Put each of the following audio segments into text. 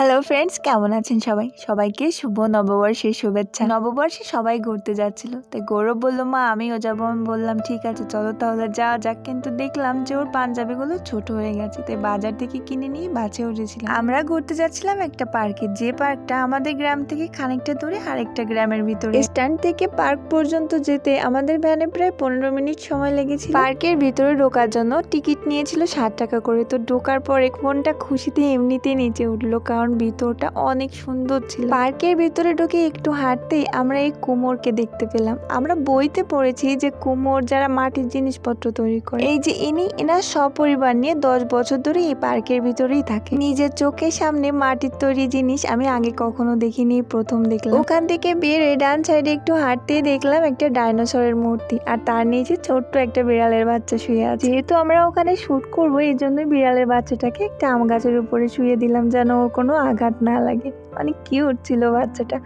Hello friends কেমন আছেন সবাই? সবাইকে শুভ নববর্ষের শুভেচ্ছা। নববর্ষে সবাই ঘুরতে যাচ্ছিল। তাই গৌরব বলল, মা, আমিও যাব। আমি বললাম, ঠিক আছে, চলো তাহলে যাওয়া যাক। কিন্তু দেখলাম যে ওর পাঞ্জাবিগুলো ছোট হয়ে গেছে। তাই বাজার থেকে কিনে নিয়ে বাসে উঠেছিলাম। আমরা ঘুরতে যাচ্ছিলাম একটা পার্কে। যে পার্কটা আমাদের গ্রাম থেকে খানিকটা দূরে, আরেকটা গ্রামের ভিতরে। স্ট্যান্ড থেকে পার্ক পর্যন্ত যেতে আমাদের ভ্যানে প্রায় পনেরো মিনিট সময় লেগেছিল। পার্কের ভিতরে ঢোকার জন্য টিকিট নিয়েছিল ষাট টাকা করে। তো ঢোকার পরে মনটা খুশিতে এমনিতেই নিচে উঠল। কারণ ভিতরটা অনেক সুন্দর ছিল। পার্কের ভিতরে ঢুকে একটু হাঁটতেই আমরা এই কুমোরকে দেখতে পেলাম। আমরা বইতে পড়েছি যে কুমোর যারা মাটির জিনিসপত্র তৈরি করে, এই যে ইনি, এনার সপরিবার নিয়ে দশ বছর ধরে এই পার্কের ভিতরেই থাকে। নিজের চোখের সামনে মাটির তৈরি জিনিস আমি আগে কখনো দেখিনি, প্রথম দেখলাম। ওখান থেকে বেরিয়ে ডান সাইডে একটু হাঁটতেই দেখলাম একটা ডাইনোসরের মূর্তি, আর তার নিচে ছোট্ট একটা বিড়ালের বাচ্চা শুয়ে আছে। যেহেতু আমরা ওখানে শুট করব, এই জন্যই বিড়ালের বাচ্চাটাকে একটা আম গাছের উপরে শুয়ে দিলাম, যেন ওর কোনো আঘাত না লাগে। অনেক কিউট ছিল বাচ্চাটা?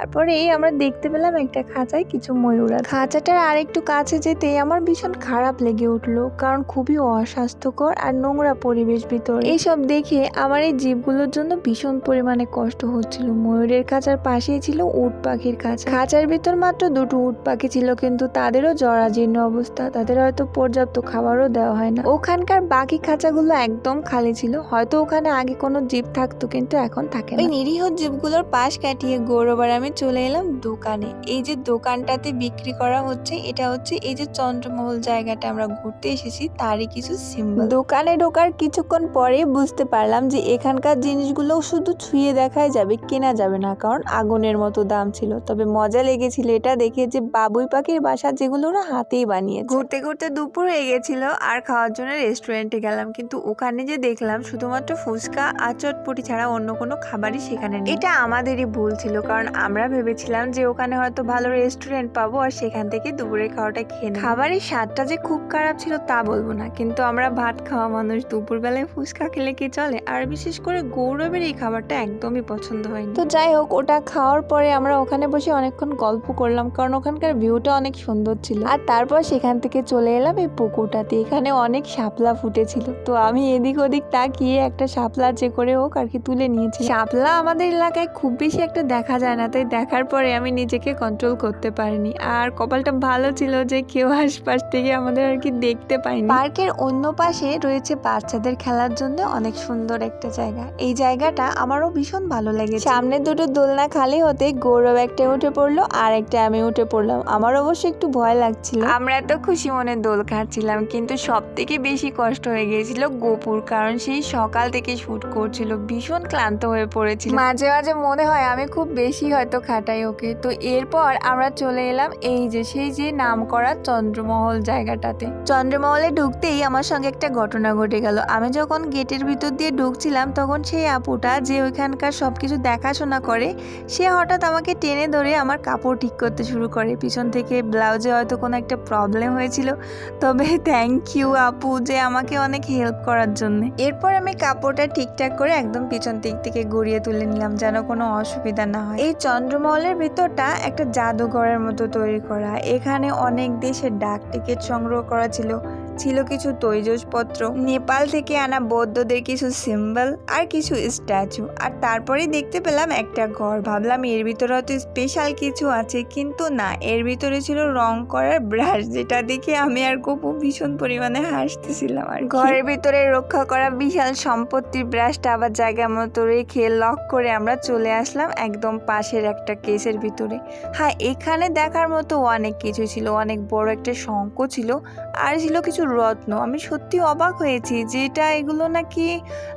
তারপরে আমরা দেখতে পেলাম একটা খাঁচায় কিছু ময়ূর খাঁচাটার আরেকটু কাছে যেতে আমার ভীষণ খারাপ লেগে উঠল, কারণ খুবই অস্বাস্থ্যকর আর নোংরা পরিবেশ ভিতর। এইসব দেখে আমার এই জীবগুলোর জন্য ভীষণ পরিমাণে কষ্ট হচ্ছিল। ময়ূরের খাঁচার পাশেই ছিল উট পাখির খাঁচা। খাঁচার ভিতর মাত্র দুটো উট পাখি ছিল, কিন্তু তাদেরও জরাজীর্ণ অবস্থা। তাদের হয়তো পর্যাপ্ত খাবারও দেওয়া হয় না। ওখানকার বাকি খাঁচাগুলো একদম খালি ছিল। হয়তো ওখানে আগে কোনো জীব থাকতো, কিন্তু এখন থাকে নিরীহ জীবগুলোর পাশ কাটিয়ে গৌরব আর আমি চলে এলাম দোকানে। এই যে দোকানটাতে বিক্রি করা হচ্ছে এটা হচ্ছে এই যে চন্দ্রমহল জায়গাটা আমরা ঘুরতে এসেছি তারই কিছু সিম্বল দোকানে ঢোকার কিছুক্ষণ পরে বুঝতে পারলাম যে এখানকার জিনিসগুলো শুধু ছুঁয়ে দেখাই যাবে কেনা যাবে না কারণ আগুনের মতো দাম ছিল। তবে মজা লেগেছিল এটা দেখে যে বাবুই পাখির বাসা যেগুলো ওরা হাতেই বানিয়ে ঘুরতে ঘুরতে দুপুর হয়ে গেছিল আর খাওয়ার জন্য রেস্টুরেন্টে গেলাম। কিন্তু ওখানে যে দেখলাম শুধুমাত্র ফুচকা আর চটপটি ছাড়া অন্য কোনো খাবারই সেখানে নেই। এটা আমাদেরই ভুল ছিল কারণ আমরা ভেবেছিলাম যে ওখানে হয়তো ভালো রেস্টুরেন্ট পাবো আর সেখান থেকে দুপুরের খাওয়াটা খেয়ে খাবারের স্বাদটা যে খুব খারাপ ছিল তা বলব না, কিন্তু আমরা ভাত খাওয়া মানুষ দুপুরবেলায় ফুচকা খেলে কি চলে? আর বিশেষ করে গৌরবের এই খাবারটা একদমই পছন্দ হয়নি। তো যাই হোক, ওটা খাওয়ার পরে আমরা ওখানে বসে অনেকক্ষণ গল্প করলাম, কারণ ওখানকার ভিউটা অনেক সুন্দর ছিল। আর তারপর সেখান থেকে চলে এলাম এই পুকুরটাতে, এখানে অনেক শাপলা ফুটেছিল। তো আমি এদিক ওদিক তাকিয়ে একটা শাপলা যে করে হোক আর কি তুলে নিয়েছি। শাপলা আমাদের এলাকায় খুব বেশি একটা দেখা যায় না, তাই দেখার পরে আমি নিজেকে কন্ট্রোল করতে পারিনি। আর কপালটা ভালো ছিল যে কেউ আশপাশ থেকে আমাদের আর কি দেখতে পাইনি পার্কের অন্য পাশে রয়েছে বাচ্চাদের খেলার জন্য অনেক সুন্দর একটা জায়গা। এই জায়গাটা আমারও ভীষণ ভালো লেগেছে। সামনে দুটো দোলনা খালি হতে গৌরব একটা উঠে পড়ল আর একটা আমি উঠে পড়লাম। আমার অবশ্য একটু ভয় লাগছিল। আমরা তো খুশি মনে দোল খাচ্ছিলাম কিন্তু সব থেকে বেশি কষ্ট হয়ে গিয়েছিল গোপুর কারণ সেই সকাল থেকে শুট করছিল ভীষণ ক্লান্ত হয়ে পড়েছিল। মাঝে মাঝে মনে হয় আমি খুব বেশি হয়তো খাটাই ওকে। তো এরপর আমরা চলে এলাম এই যে সেই যে নাম করা চন্দ্রমহল জায়গাটাতে। চন্দ্রমহলে ঢুকতেই আমার সঙ্গে একটা ঘটনা ঘটে গেল। আমি যখন গেটের ভিতর দিয়ে ঢুকছিলাম, তখন সেই আপুটা যে ওইখানকার সবকিছু দেখাশোনা করে, সে হঠাৎ আমাকে টেনে ধরে আমার কাপড় ঠিক করতে শুরু করে। পিছন থেকে ব্লাউজে হয়তো কোনো একটা প্রবলেম হয়েছিল। তবে থ্যাংক ইউ আপু যে আমাকে অনেক হেল্প করার জন্য। এরপর আমি কাপড়টা ঠিকঠাক করে একদম পিছন দিক থেকে গড়িয়ে তুলে নিলাম, যেন কোনো অসুবিধা না হয়। এই চন্দ্রমহলের ভিতরটা একটা জাদুঘরের মতো তৈরি করা। এখানে অনেক দেশের ডাক টিকিট সংগ্রহ করা ছিল। ছিল কিছু তৈজসপত্র। নেপাল থেকে আনা বৌদ্ধদের কিছু সিম্বল আর কিছু স্ট্যাচু আর তারপরেই দেখতে পেলাম একটা ঘর। ভাবলাম এর ভিতরে হয়তো স্পেশাল কিছু আছে, কিন্তু না, এর ভিতরে ছিল রং করার ব্রাশ যেটা দেখে আমি আর গপু ভীষণ পরিমাণে হাসতেছিলাম আর ঘরের ভিতরে রক্ষা করা বিশাল সম্পত্তির ব্রাশটা আবার জায়গা মতো রেখে লক করে আমরা চলে আসলাম একদম পাশের একটা কেসের ভিতরে। হ্যাঁ এখানে দেখার মতো অনেক কিছু ছিল। অনেক বড় একটা শঙ্খ ছিল। আর ছিল কিছু রত্ন। আমি সত্যি অবাক হয়েছি যে এটা এগুলো নাকি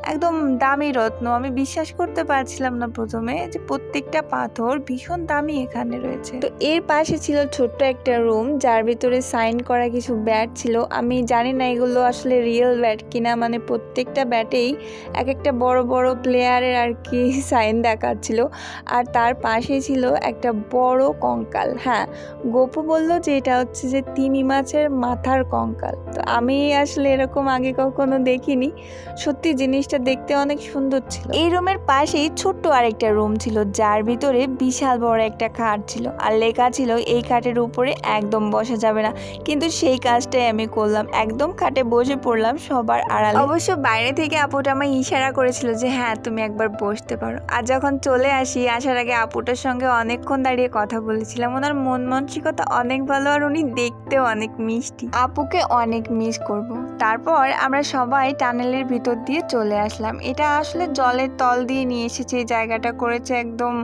একদম দামি রত্ন। আমি বিশ্বাস করতে পারছিলাম না প্রথমে যে প্রত্যেকটা পাথর ভীষণ দামি এখানে রয়েছে। তো এর পাশে ছিল ছোট্ট একটা রুম, যার ভিতরে সাইন করা কিছু ব্যাট ছিল। আমি জানি না এগুলো আসলে রিয়েল ব্যাট কিনা মানে প্রত্যেকটা ব্যাটেই এক একটা বড় বড় প্লেয়ারের আর কি সাইন দেখাচ্ছিল। আর তার পাশে ছিল একটা বড় কঙ্কাল। হ্যাঁ গোপু বলল যে এটা হচ্ছে যে তিমি মাছের মাথার কঙ্কাল। তো আমি আসলে এরকম আগে কখনো দেখিনি। সত্যি জিনিসটা দেখতে অনেক সুন্দর ছিল। এই রুমের পাশেই ছোট্ট আরেকটা রুম ছিল, যার ভিতরে বিশাল বড় একটা খাট ছিল আর লেখা ছিল, এই খাটের উপরে একদম বসা যাবে না। কিন্তু সেই কাজটাই আমি করলাম। একদম খাটে বসে পড়লাম সবার আড়ালে। অবশ্য বাইরে থেকে আপুটা আমায় ইশারা করেছিল যে হ্যাঁ তুমি একবার বসতে পারো। আর যখন চলে আসি, আসার আগে আপুটার সঙ্গে অনেকক্ষণ দাঁড়িয়ে কথা বলেছিলাম। ওনার মন মানসিকতা অনেক ভালো আর উনি দেখতেও অনেক মিষ্টি। আপুকে অনেক মিস করব। তারপর আমরা সবাই টানেলের ভিতর দিয়ে চলে আসলাম। এটা আসলে জলের তল দিয়ে নিয়ে এসেছে জায়গাটা করেছে একদম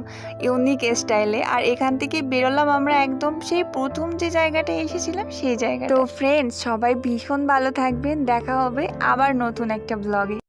ইউনিক স্টাইলে আর এখান থেকে বেরোলাম আমরা একদম সেই প্রথম যে জায়গাটা এসেছিলাম, সেই জায়গা তো ফ্রেন্ডস সবাই ভীষণ ভালো থাকবেন। দেখা হবে আবার নতুন একটা ব্লগে